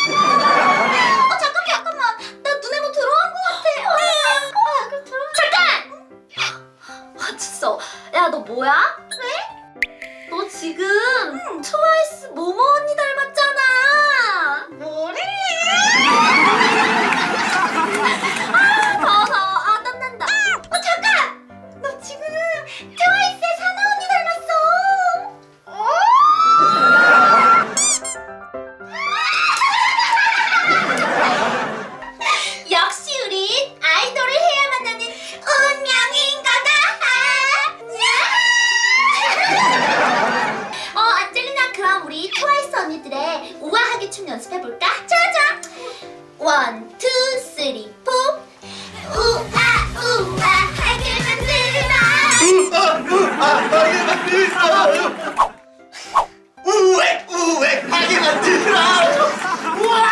어 잠깐 잠깐만. 나 눈에 뭐 들어간 것 같아. 아, 그럼 들어- 잠깐! 아 진짜 야 너 뭐야? 왜? 너 지금 트와이스 모모 언니 닮았잖아 춤 연습해 볼까? 좋아 좋아. 원, 투, 쓰리, 포. 우아 우아 하게 만들어. 우엑 우엑 하게 만들어 우와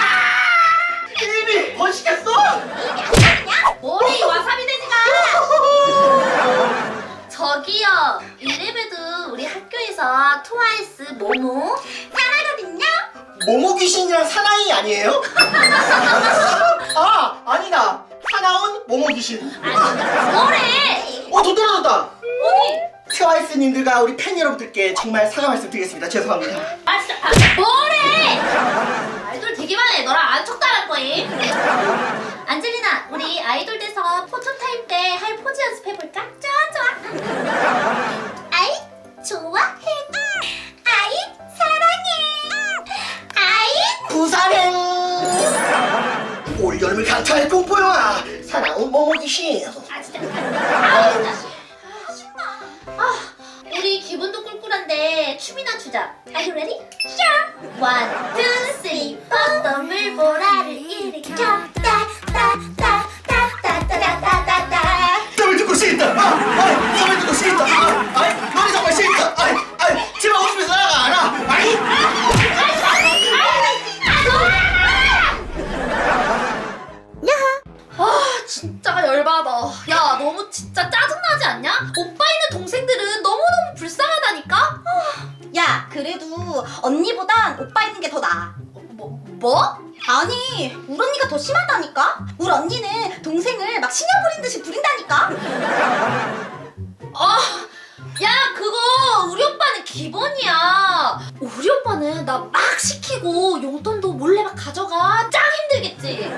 이미 번식했어 머리 와사비 돼지가. 저기요, 이래봬도 우리 학교에서 트와이스 모모. 모모 귀신이랑 사나이 아니에요? 아 아니다 사나운 모모 귀신 아니, 뭐래? 어더 떨어졌다 어디? 트와이스님들과 우리 팬 여러분들께 정말 사과 말씀드리겠습니다 죄송합니다 아 진짜 아, 뭐래? 아이돌 되게 많네. 너랑 안 척달할 거임. 안젤리나, 우리 아이돌 돼서 포토 타임 때 할 포즈 연습해 볼까? 언니가 더 심하다니까? 우리 언니는 동생을 막 신경 부린 듯이 부린다니까? 아, 야 그거 우리 오빠는 기본이야 우리 오빠는 나 막 시키고 용돈도 몰래 막 가져가 짱 힘들겠지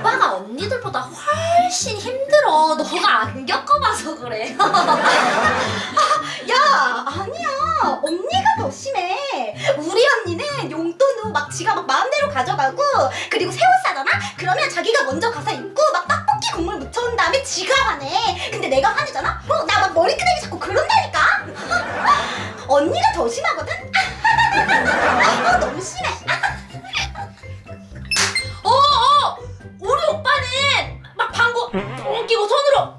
오빠가 언니들보다 훨씬 힘들어 너가 안 겪어봐서 그래 야, 아니야. 언니가 더 심해. 우리 언니는 용돈도 막 지가 막 마음대로 가져가고, 그리고 새 옷 사잖아? 그러면 자기가 먼저 가서 입고, 막 떡볶이 국물 묻혀온 다음에 지가 화내. 근데 내가 화내잖아? 어, 나막 머리 끄댕이 잡고 그런다니까? 언니가 더 심하거든? 어, 너무 심해. 어 어 우리 오빠는 막 방구 똥 끼고 손으로 야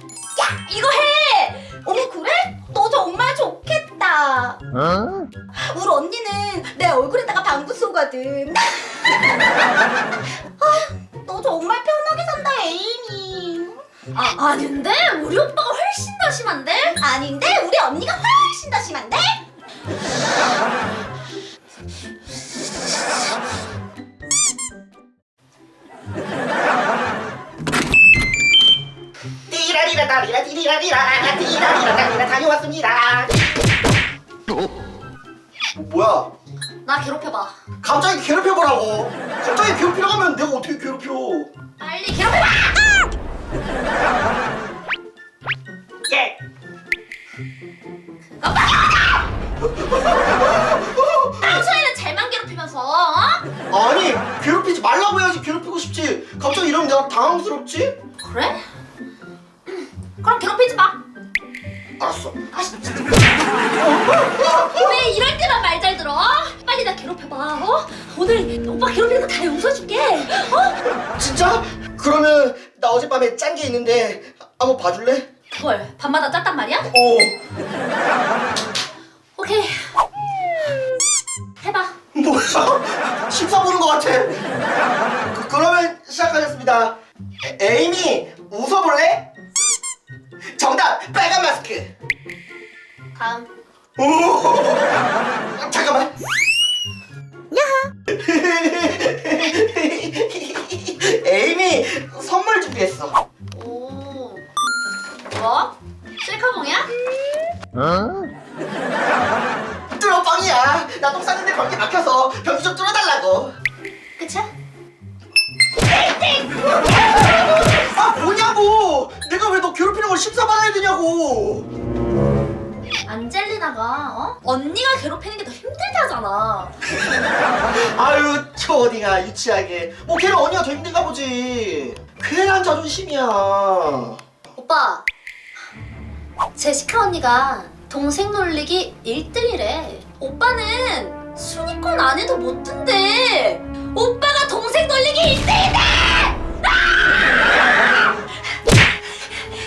이거 해 어머 그래? 너 정말 좋겠다. 우리 언니는 내 얼굴에다가 방구 쏘거든. 아, 너 정말 편하게 산다 에이미. 아 아닌데 우리 오빠가 훨씬 더 심한데 아닌데 우리 언니가 훨씬 더 심한데? 띠라리라 따리라 띠리라리라 띠라리라 따리라 다녀왔습니다 뭐야 나 괴롭혀봐 갑자기 괴롭혀보라고 갑자기 괴롭히라고 하면 내가 어떻게 괴롭혀 빨리 괴롭혀봐 평소에는 잘만 괴롭히면서 어? 아니 괴롭히지 말라고 해야지 괴롭히고 싶지 갑자기 이러면 내가 당황스럽지? 그래? 그럼 괴롭히지 마 알았어 아, 진짜. 왜 이럴 때만 말 잘 들어? 빨리 나 괴롭혀봐, 어? 오늘 오빠 괴롭히는 거 다 용서해줄게, 어? 진짜? 그러면 나 어젯밤에 짠 게 있는데 한번 봐줄래? 그걸 밤마다 짰단 말이야? 어 오케이. 해봐. 뭐야? 심사 보는 것 같아. 그, 그러면 시작하겠습니다. 에, 에이미 웃어볼래? 정답 빨간 마스크. 다음. 오 잠깐만. 에이미 선물 준비했어. 오. 뭐? 셀카봉이야? 뚫어 뻥이야. 나 똥 쌌는데 변기 막혀서 변기 좀 뚫어달라고. 그쵸? 아 뭐냐고. 내가 왜 너 괴롭히는 걸 심사받아야 되냐고. 안젤리나가 어? 언니가 괴롭히는 게 더 힘들다잖아. 아유 저 어디가 유치하게. 뭐 걔는 언니가 더 힘든가 보지. 괜한 자존심이야. 오빠. 제시카 언니가 동생 놀리기 1등이래. 오빠는 순위권 안에도 못 든대. 오빠가 동생 놀리기 1등이다!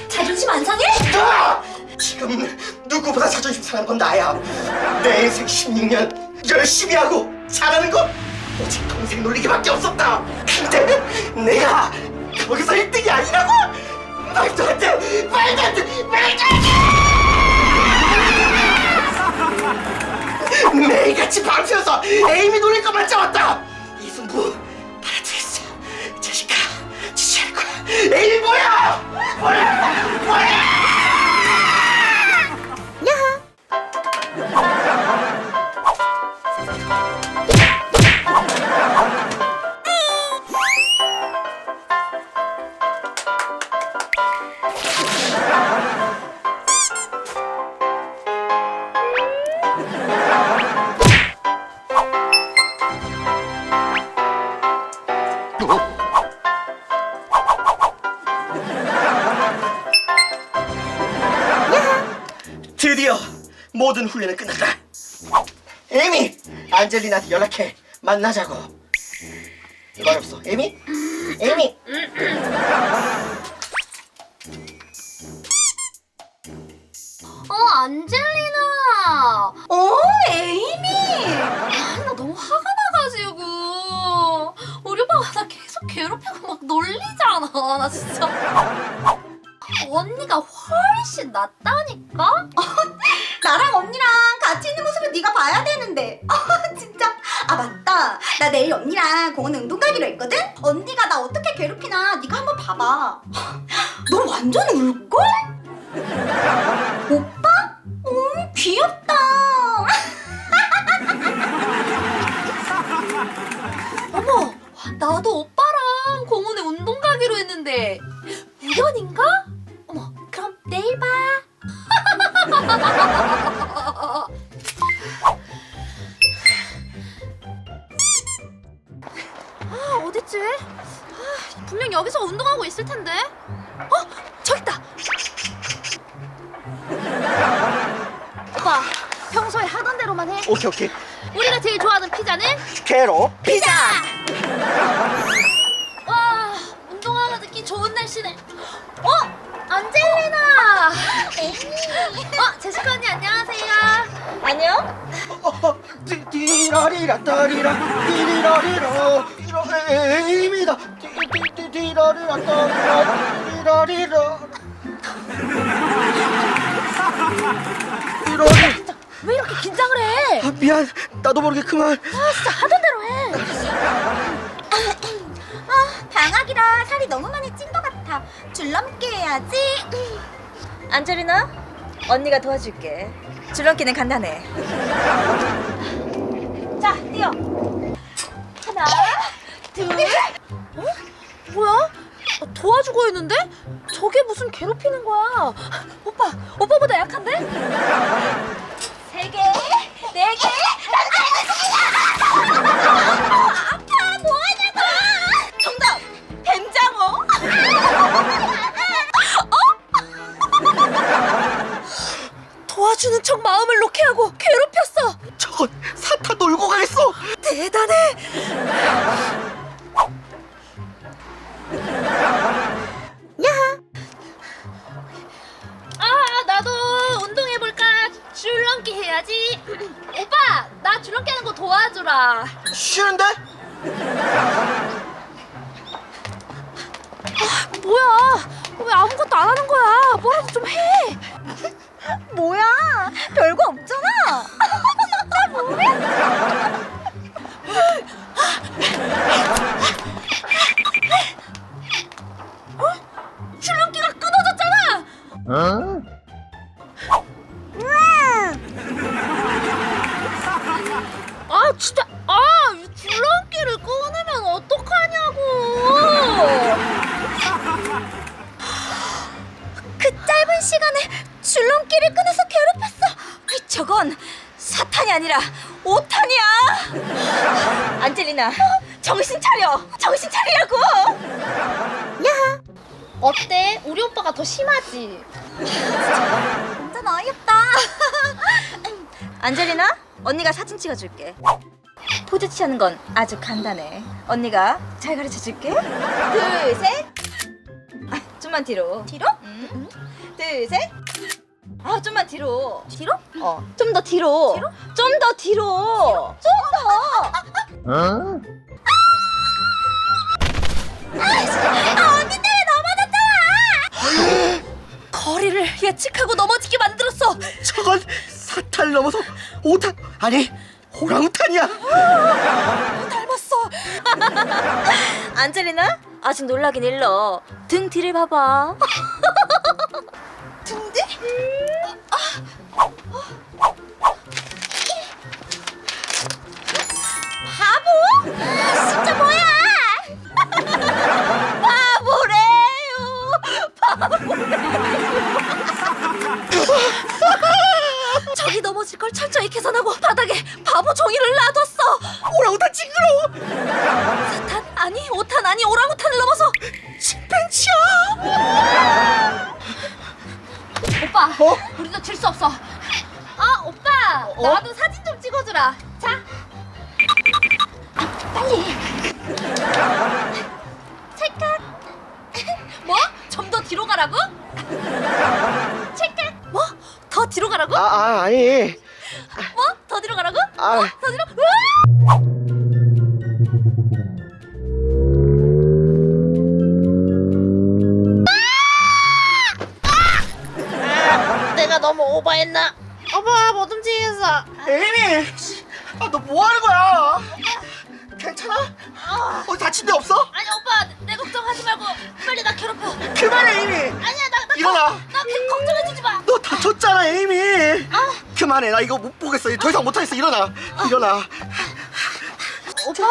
자존심 안 상해? 아! 지금 누구보다 자존심 상한 건 나야. 내 인생 16년 열심히 하고 잘하는 건 오직 동생 놀리기밖에 없었다. 근데 내가 거기서 1등이 아니라고? 말도 안 돼! 말도 안 돼! 말도 안 돼! 매일같이 밤새워서 에이미 놀릴 것만 잡았다! 이 승부 받아들였어. 제시카 지지할 거야. 에이미! 뭐야! 뭐야! 드디어 모든 훈련은 끝났다. 에이미, 안젤리나한테 연락해. 만나자고. 말 없어. 에이미? 에이미. 어, 안젤리나! 어 에이미 괴롭히고 막 놀리잖아. 나 진짜. 언니가 훨씬 낫다니까? 나랑 언니랑 같이 있는 모습을 네가 봐야 되는데 아 진짜 아 맞다 나 내일 언니랑 공원 운동 가기로 했거든 언니가 나 어떻게 괴롭히나 네가 한번 봐봐 너 완전 울걸? 오빠? 음 귀엽다 어머, 나도 오빠 우연인가? 어머, 그럼 내일 봐. 아, 어딨지? 아, 분명 여기서 운동하고 있을 텐데. 어, 저기 있다. 오빠, 평소에 하던 대로만 해. 오케이 오케이. 우리가 제일 좋아하는 피자는 캐로 피자. 날씨네 어? 안젤리나! 어 제시카 언니 안녕하세요. 안녕 어, 디- 디라리라 따리라 디리라리라 디라 에이미다. 디디디 디라리라 따리라 디라리라. 디라리. 왜 이렇게 긴장을 해? 아, 미안. 나도 모르게 그만. 아 진짜 하던 대로 해. 아 방학이라 살이 너무 많이 찐 것 같아 줄넘기 해야지 안젤리나, 언니가 도와줄게. 줄넘기는 간단해. 자 뛰어 하나 둘 어? 뭐야? 어, 도와주고 있는데? 저게 무슨 괴롭히는 거야 오빠 오빠보다 약한데? 줄넘기 해야지 오빠 나 줄넘기 하는 거 도와주라 쉬는데? 뭐야? 왜 아무것도 안 하는 거야? 뭐라도 좀 해. 뭐야? 별거 없잖아. 진짜 뭐야? 어? 줄넘기가 끊어졌잖아. 아 어때? 우리 오빠가 더 심하지? 완전 어이없다. 안젤리나, 언니가 사진 찍어줄게. 포즈 취하는 건 아주 간단해. 언니가 잘 가르쳐 줄게. 둘, 셋. 아, 좀만 뒤로. 뒤로? 음. 둘, 셋. 아, 좀만 뒤로. 뒤로? 어, 좀 더 뒤로. 뒤로? 좀 더 뒤로. 좀 더. 아, 예측하고 넘어지게 만들었어. 저건 사탄을 넘어서 오탄 아니 오랑우탄이야. 닮았어. 안젤리나 아직 놀라긴 일러. 등 뒤를 봐봐. 찰칵 뭐? 좀 더 뒤로 가라고? 찰칵 뭐? 더 뒤로 가라고? 아, 아 아니. 뭐? 더 뒤로 가라고? 아. 어? 더 뒤로? 으아! 내가 너무 오버했나? 오빠, 뭐좀 지겠어. 에이미, 아, 너 뭐 하는 거야? 괜찮아? 어디 다친 데 없어? 아니, 오빠, 내 걱정하지 말고 빨리 나 괴롭혀. 그만해, 에이미. 아니야, 나, 나, 일어나. 나걔 걱정해주지 마. 너 다쳤잖아, 에이미. 그만해, 나 이거 못 보겠어. 더 이상 못 하겠어. 일어나, 일어나. 오빠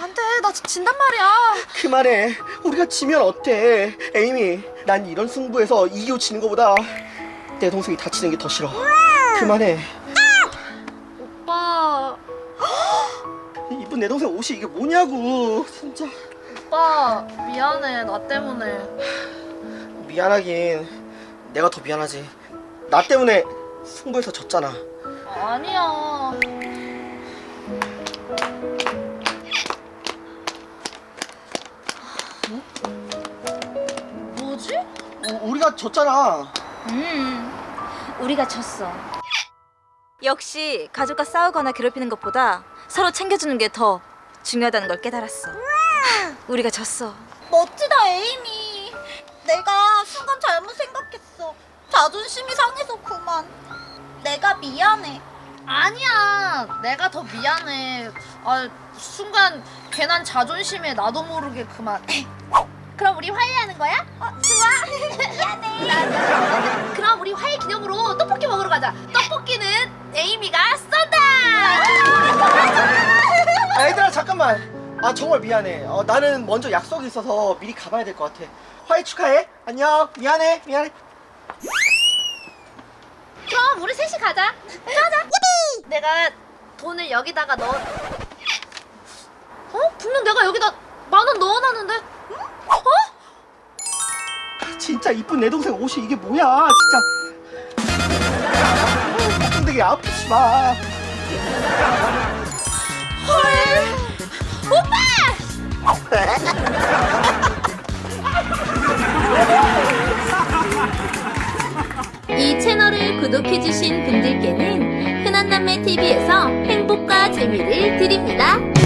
안돼 나 진단 말이야 그만해. 우리가 지면 어때? 에이미, 난 이런 승부에서 이기고 지는 거보다 내 동생이 다치는 게 더 싫어. 그만해. 이쁜 내 동생 옷이 이게 뭐냐고. 진짜. 오빠, 미안해. 나 때문에. 미안하긴. 내가 더 미안하지. 나 때문에 승부에서 졌잖아. 아니야. 뭐지? 우- 우리가 졌잖아. 음 우리가 졌어 역시 가족과 싸우거나 괴롭히는 것보다 서로 챙겨주는 게 더 중요하다는 걸 깨달았어 우리가 졌어 멋지다 에이미. 내가 순간 잘못 생각했어. 자존심이 상해서 그만. 내가 미안해. 아니야. 내가 더 미안해. 아, 순간 괜한 자존심에 나도 모르게 그만. 그럼 우리 화해하는 거야? 어, 좋아. 쏜다. 아, 얘들아 잠깐만. 아 정말 미안해. 어, 나는 먼저 약속이 있어서 미리 가봐야 될 것 같아. 화해 축하해. 안녕. 미안해. 미안해. 그럼 우리 셋이 가자. 가자. 내가 돈을 여기다가 넣어. 어? 분명 내가 여기다 만 원 넣어놨는데. 어? 진짜 이쁜 내 동생 옷이 이게 뭐야? 진짜. 엉덩이 아프지 마. 이 채널을 구독해주신 분들께는 흔한남매 TV에서 행복과 재미를 드립니다.